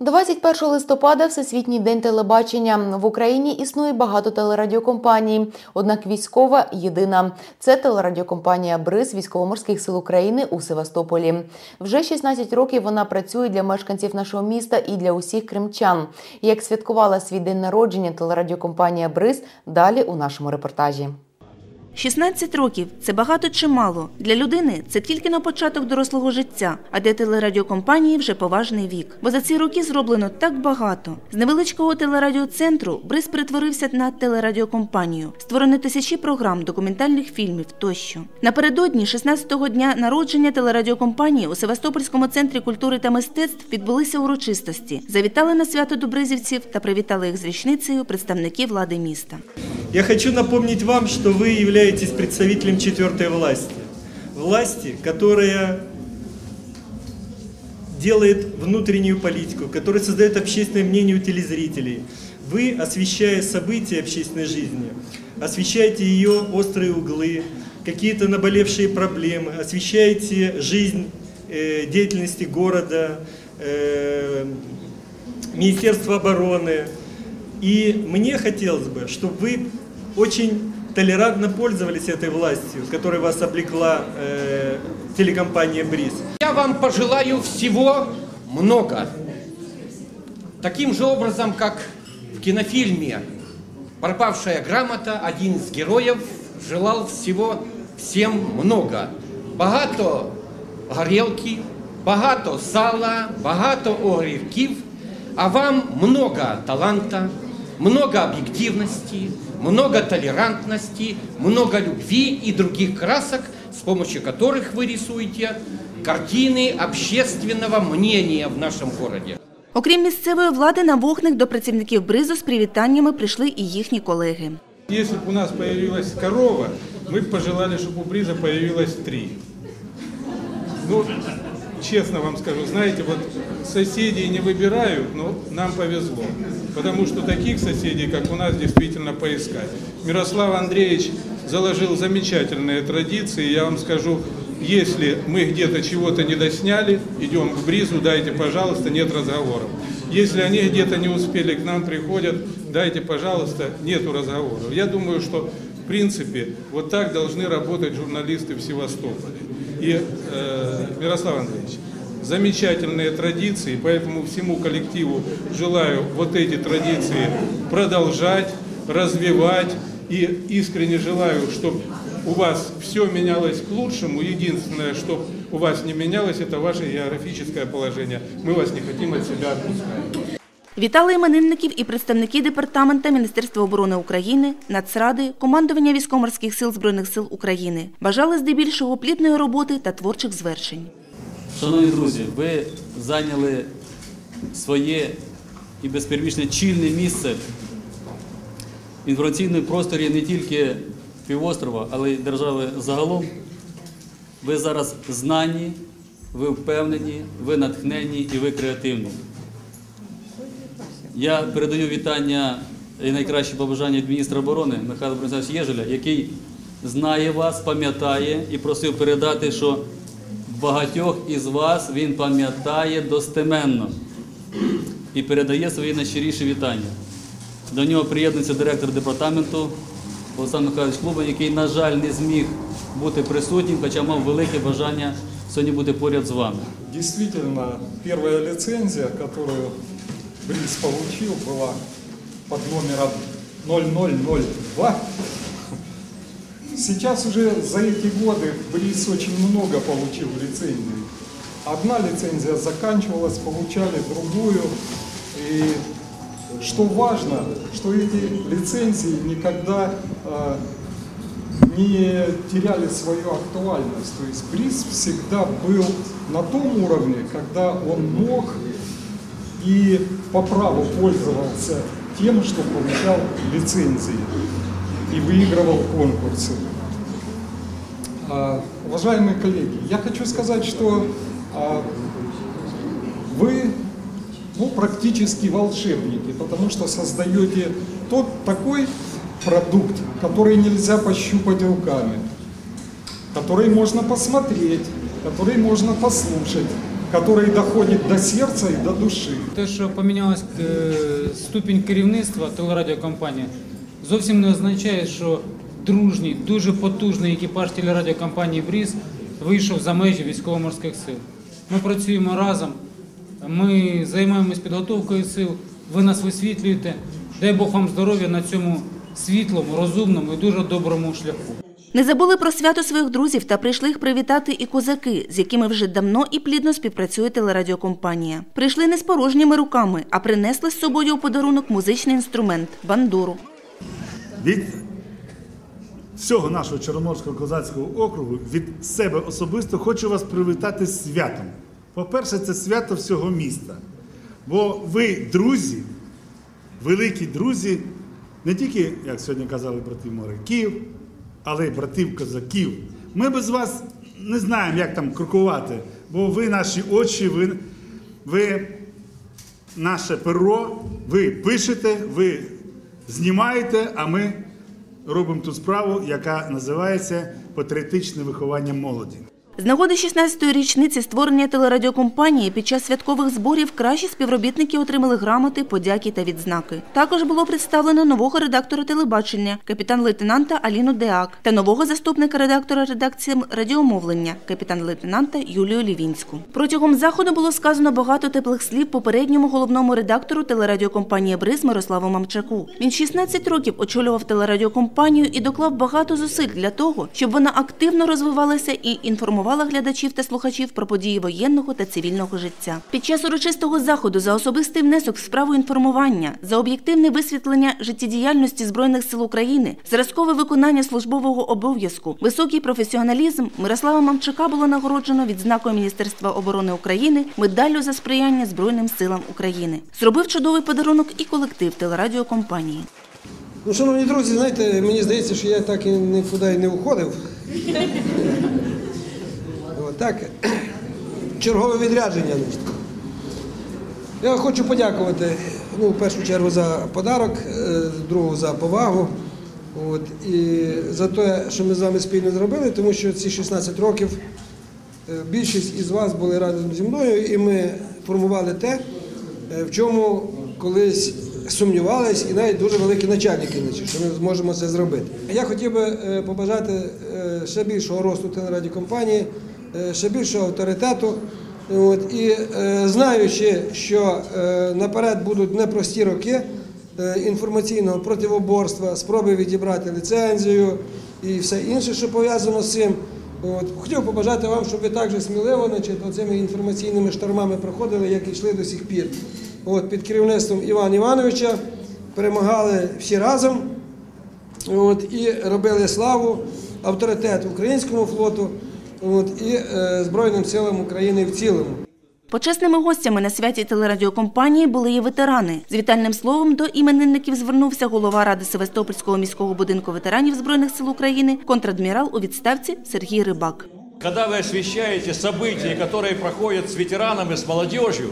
21 листопада Всесвітній день телебачення. В Україні існує багато телерадіокомпаній. Однак військова єдина. Це телерадіокомпанія Бриз військово-морських сил України у Севастополі. Вже 16 років вона працює для мешканців нашого міста і для усіх кримчан. Як святкувала свій день народження телерадіокомпанія Бриз, далі у нашому репортажі. 16 років це багато чи мало. Для людини це тільки на початок дорослого життя, а для телерадіокомпанії вже поважний вік. Бо за ці роки зроблено так багато. З невеличкого телерадіоцентру Бриз перетворився на телерадіокомпанію. Створено тисячі програм, документальних фільмів тощо. Напередодні 16-го дня народження телерадіокомпанії у Севастопольському центрі культури та мистецтв відбулися урочистості. Завітали на свято до бризівців та привітали їх з річницею представники влади міста. Я хочу напомнить вам, что вы являетесь представителем четвертой власти. Власти, которая делает внутреннюю политику, которая создает общественное мнение у телезрителей. Вы, освещая события общественной жизни, освещаете ее острые углы, какие-то наболевшие проблемы, освещаете жизнь э, деятельности города, э, Министерства обороны. И мне хотелось бы, чтобы вы очень толерантно пользовались этой властью, которой вас облекла э, телекомпания БРИЗ. Я вам пожелаю всего много. Таким же образом, как в кинофильме «Пропавшая грамота» один из героев желал всего всем много. Багато горілки, багато сала, багато огірків, а вам много таланта, много объективности, много толерантности, много любви и других красок, с помощью которых вы рисуете картины общественного мнения в нашем городе. Окрім місцевої влади, на вогник до працівників бризу з привітаннями прийшли і їхні колеги. Если бы у нас появилась корова, мы бы пожелали, чтобы у Бриза появилось три. Ну, честно вам скажу, знаете, вот соседей не выбирают, но нам повезло. Потому что таких соседей, как у нас, действительно поискать. Мирослав Андреевич заложил замечательные традиции. Я вам скажу, если мы где-то чего-то не досняли, идем к Бризу, дайте, пожалуйста, нет разговоров. Если они где-то не успели, к нам приходят, дайте, пожалуйста, нету разговоров. Я думаю, что в принципе вот так должны работать журналисты в Севастополе. И, э, Мирослав Андреевич, замечательные традиции, поэтому всему коллективу желаю вот эти традиции продолжать, развивать и искренне желаю, чтобы у вас все менялось к лучшему. Единственное, что у вас не менялось, это ваше географическое положение. Мы вас не хотим от себя отпускать. Вітали іменинників і представники департамента Міністерства оборони України, Нацради, командування військово-морських сил Збройних сил України. Бажали здебільшого плідної роботи та творчих звершень. Шановні друзі, ви зайняли своє і безперебічне чільне місце в інформаційному просторі не тільки півострова, але й держави загалом. Ви зараз знані, ви впевнені, ви натхнені і ви креативні. Я передаю вітання і найкращі побажання від міністра оборони Михайла Борисовича Єжеля, який знає вас, пам'ятає і просив передати, що багатьох із вас він пам'ятає достеменно і передає свої найщиріші вітання. До нього приєднується директор департаменту Олександр Михайлович Клубин, який, на жаль, не зміг бути присутнім, хоча мав велике бажання сьогодні бути поряд з вами. Действительно, первая лицензия, которую Бриз получил, была под номером 0002. Сейчас уже за эти годы Бриз очень много получил лицензий. Одна лицензия заканчивалась, получали другую. И что важно, что эти лицензии никогда э, не теряли свою актуальность. То есть Бриз всегда был на том уровне, когда он мог и по праву пользовался тем, что получал лицензии и выигрывал конкурсы. А, Уважаемые коллеги, я хочу сказать, что а, вы ну, практически волшебники, потому что создаете тот такой продукт, который нельзя пощупать руками, который можно посмотреть, который можно послушать, который доходит до сердца и до души. Те, що помінялась е, ступінь керівництва телерадіокомпанії, зовсім не означає, що дружній, дуже потужний екіпаж телерадіокомпанії Бріз вийшов за межі військово-морських сил. Ми працюємо разом, ми займаємось підготовкою сил, ви нас висвітлюєте. Дай Бог вам здоров'я на цьому світлому, розумному і дуже доброму шляху. Не забули про свято своїх друзів та прийшли їх привітати і козаки, з якими вже давно і плідно співпрацює телерадіокомпанія. Прийшли не з порожніми руками, а принесли з собою у подарунок музичний інструмент бандуру. від всього нашого Чорноморського козацького округу, від себе особисто хочу вас привітати святом. По-перше, це свято всього міста. Бо ви друзі, великі друзі, не тільки, як сьогодні казали братів моряків, але братів козаків. Ми без вас не знаємо, як там крокувати, бо ви наші очі, ви, ви наше перо, ви пишете, ви знімаєте, а ми робимо ту справу, яка називається патріотичне виховання молоді. З нагоди 16-ї річниці створення телерадіокомпанії під час святкових зборів кращі співробітники отримали грамоти, подяки та відзнаки. Також було представлено нового редактора телебачення, капітан-лейтенанта Аліну Деак та нового заступника редактора редакції радіомовлення, капітан-лейтенанта Юлію Лівінську. Протягом заходу було сказано багато теплих слів попередньому головному редактору телерадіокомпанії Бриз Мирославу Мамчаку. Він 16 років очолював телерадіокомпанію і доклав багато зусиль для того, щоб вона активно розвивалася і інформувала глядачів та слухачів про події воєнного та цивільного життя. Під час урочистого заходу за особистий внесок в справу інформування, за об'єктивне висвітлення життєдіяльності збройних сил України, зразкове виконання службового обов'язку, високий професіоналізм Мирослава Мамчака було нагороджено відзнакою Міністерства оборони України медаллю за сприяння Збройним силам України. Зробив чудовий подарунок і колектив телерадіокомпанії. Ну, шановні друзі, знаєте, мені здається, що я так і нікуди не уходив. Так, чергове відрядження. Я хочу подякувати ну, в першу чергу за подарок, е, другу за повагу. От, і за те, що ми з вами спільно зробили, тому що ці 16 років е, більшість із вас були разом зі мною, і ми формували те, е, в чому колись сумнівались, і навіть дуже великі начальники, що ми зможемо це зробити. Я хотів би побажати ще більшого росту телерадіокомпанії, е, ще більшого авторитету. От, і е, знаючи, що е, наперед будуть непрості роки е, інформаційного противоборства, спроби відібрати ліцензію і все інше, що пов'язано з цим. От, хотів побажати вам, щоб ви так же сміливо значить, цими інформаційними штормами проходили, як і йшли до сих пір. От, під керівництвом Івана Івановича перемагали всі разом от, і робили славу, авторитет українському флоту от, і е, Збройним силам України в цілому. Почесними гостями на святі телерадіокомпанії були і ветерани. З вітальним словом до іменинників звернувся голова ради Севастопольського міського будинку ветеранів Збройних сил України, контрадмірал у відставці Сергій Рибак. Когда вы освещаете события, которые проходят с ветеранами, с молодежью,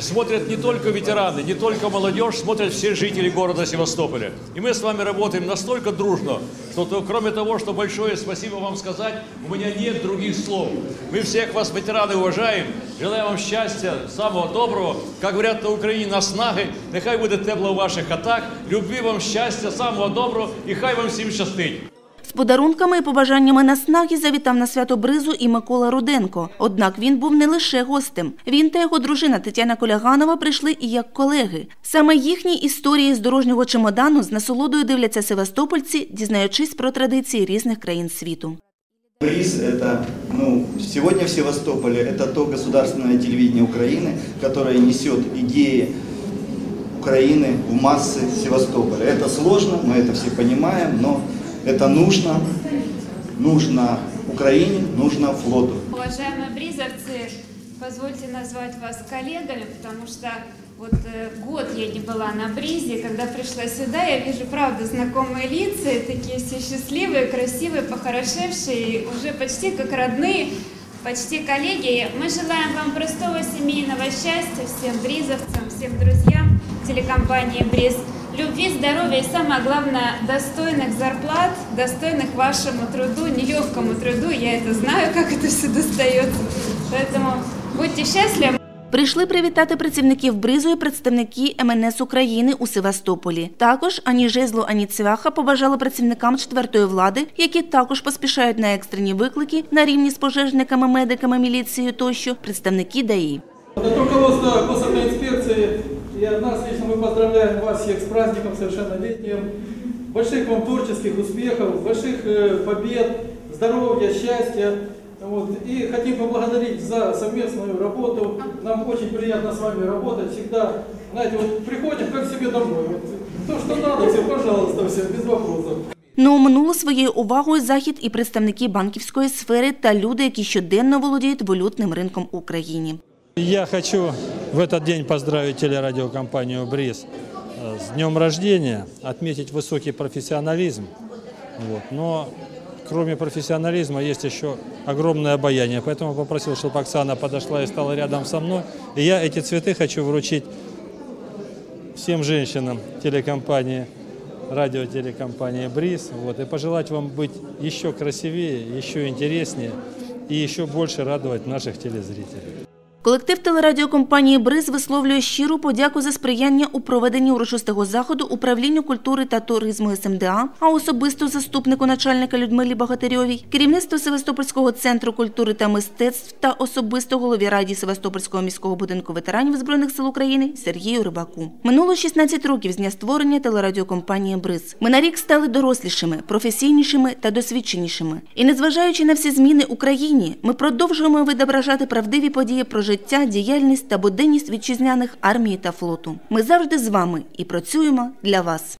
смотрят не только ветераны, не только молодежь, смотрят все жители города Севастополя. И мы с вами работаем настолько дружно, что то, кроме того, что большое спасибо вам сказать, у меня нет других слов. Мы всех вас, ветераны, уважаем, желаем вам счастья, самого доброго. Как говорят на Украине, наснаги, нехай буде тепло в ваших хатах, любви вам, щастя, самого доброго і хай вам всім щастить. З подарунками і побажаннями наснаги завітав на свято Бризу і Микола Руденко. Однак він був не лише гостем. Він та його дружина Тетяна Коляганова прийшли і як колеги. Саме їхні історії з дорожнього чемодану з насолодою дивляться севастопольці, дізнаючись про традиції різних країн світу. Приз – это, ну, сегодня в Севастополе это то государственное телевидение Украины, которое несет идеи Украины в массы Севастополя. Это сложно, мы это все понимаем, но это нужно, нужно Украине, нужно флоту. Уважаемые бризовцы, позвольте назвать вас коллегами, потому что вот э, год я не была на бризе, когда пришла сюда, я вижу, правда, знакомые лица, такие все счастливые, красивые, похорошевшие, уже почти как родные, почти коллеги. Мы желаем вам простого семейного счастья всем бризовцам, всем друзьям телекомпании «Бриз», любви, здоровья и, самое главное, достойных зарплат, достойных вашему труду, нелегкому труду. Я это знаю, как это все достается. Поэтому Будьте счастливы. Прийшли привітати працівників бризу і представники МНС України у Севастополі. Також ані жезлу, ані цвяха побажали працівникам четвертої влади, які також поспішають на екстрені виклики на рівні з пожежниками, медиками, міліцією тощо, представники ДАІ. От руководство госавтоинспекции и от нас лично мы поздравляем вас всех с праздником совершеннолетием. Больших вам творческих успехов, больших э, побед, здоровья, счастья. Вот. И хотим поблагодарить за совместную работу. Нам очень приятно с вами работать. Всегда, знаете, вот приходим как к себе домой. Вот. То, что надо, все, пожалуйста, все, без вопросов. Не оминули своєю увагою захід і представники банківської сфери та люди, які щоденно володіють валютним ринком в Україні. Я хочу в этот день поздравить телерадиокомпанию «Бриз» э, с днем рождения, отметить высокий профессионализм. Вот. Но кроме профессионализма есть еще огромное обаяние. Поэтому попросил, чтобы Оксана подошла и стала рядом со мной. И я эти цветы хочу вручить всем женщинам телекомпании, радиотелекомпании «Бриз». Вот, и пожелать вам быть еще красивее, еще интереснее и еще больше радовать наших телезрителей. Колектив телерадіокомпанії Бриз висловлює щиру подяку за сприяння у проведенні урочистого заходу управлінню культури та туризму СМДА, а особисто заступнику начальника Людмилі Богатирьовій, керівництво Севастопольського центру культури та мистецтв та особисто голові раді Севастопольського міського будинку ветеранів збройних сил України Сергію Рибаку. Минуло 16 років з дня створення телерадіокомпанії Бриз. Ми на рік стали дорослішими, професійнішими та досвідченішими. І незважаючи на всі зміни Україні, ми продовжуємо відображати правдиві події про життя, діяльність та буденність вітчизняних армії та флоту. Ми завжди з вами і працюємо для вас.